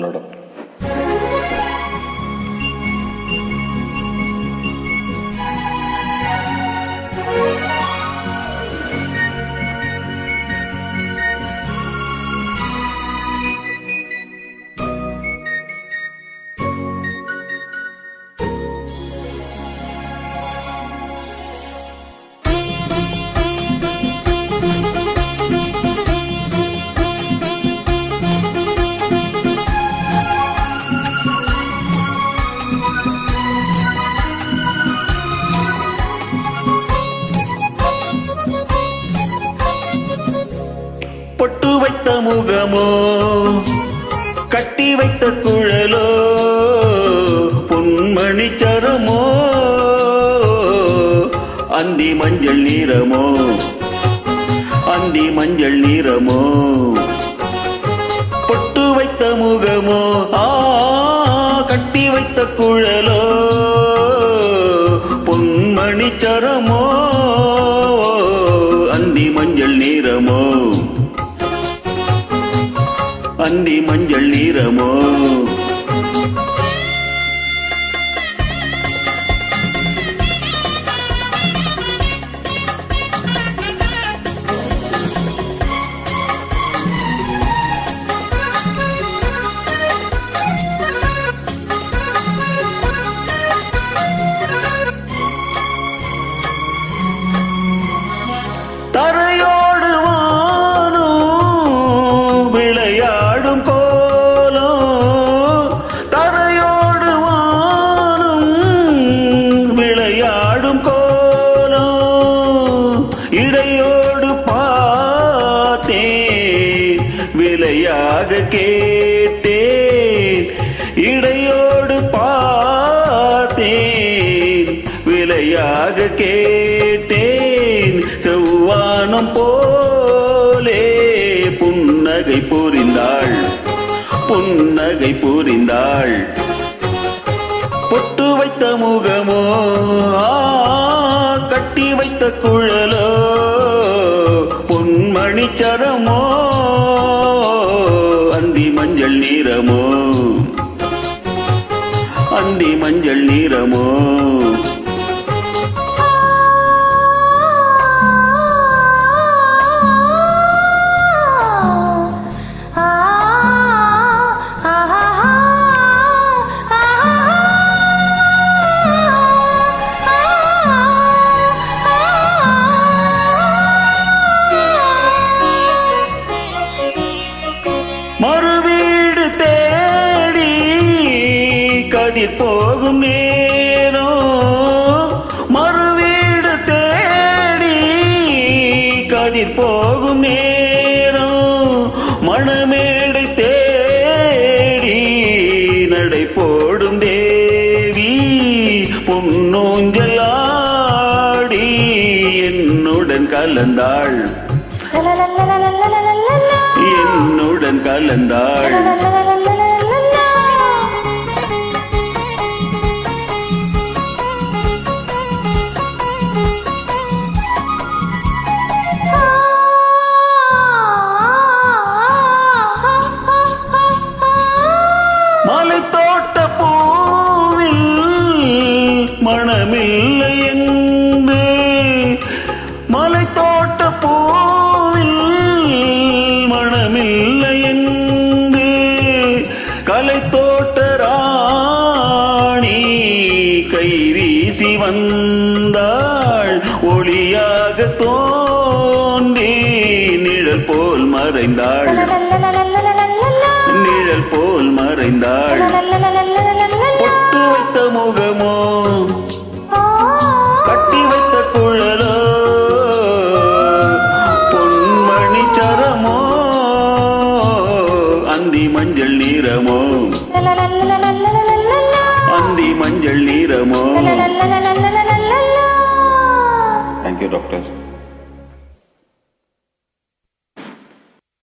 a lot of வைத்த முகமோ கட்டி வைத்த குழலோ? பொன்மணி சரமோ? அந்தி மஞ்சள் நீரமோ அந்தி மஞ்சள் நீரமோ பொட்டு வைத்த முகமோ? ஆ கட்டி வைத்த குழலோ? பொன்மணி சரமோ? அந்தி மஞ்சள் நீரமோ கண்ணி மஞ்சள் நீரமோ? இடையோடு பார்த்தேன் விலையாக கேட்டேன் இடையோடு பார்த்தேன் விலையாக கேட்டேன் செவ்வானம் போலே புன்னகை புரிந்தாள் புன்னகை புரிந்தாள். பொட்டு வைத்த முகமோ கட்டி வைத்த குழலோ பொன்மணி சரமோ? அந்தி மஞ்சள் நீரமோ? அந்தி மஞ்சள் நீரமோ? கதிர் போகும் நேரம் மறுவீடு தேடி கதிர் போகும் நேரம் மணமேடை தேடி நடை போடும் தேவி பொன்னூஞ்சலாடி என்னுடன் கலந்தாள் என்னுடன் கலந்தாள் மனமில்லை என்று மலை தோட்ட பூவில் மனமில்லை என்று கலை தோட்ட ராணி கை வீசி வந்தாள். ஒளியாக தோன்றி நிழல் போல் மறைந்தாள். நிழல் போல் மறைந்தாள். பொட்டு வைத்த முகமோ மஞ்சள் நீரமோ தேங்க்யூ டாக்டர்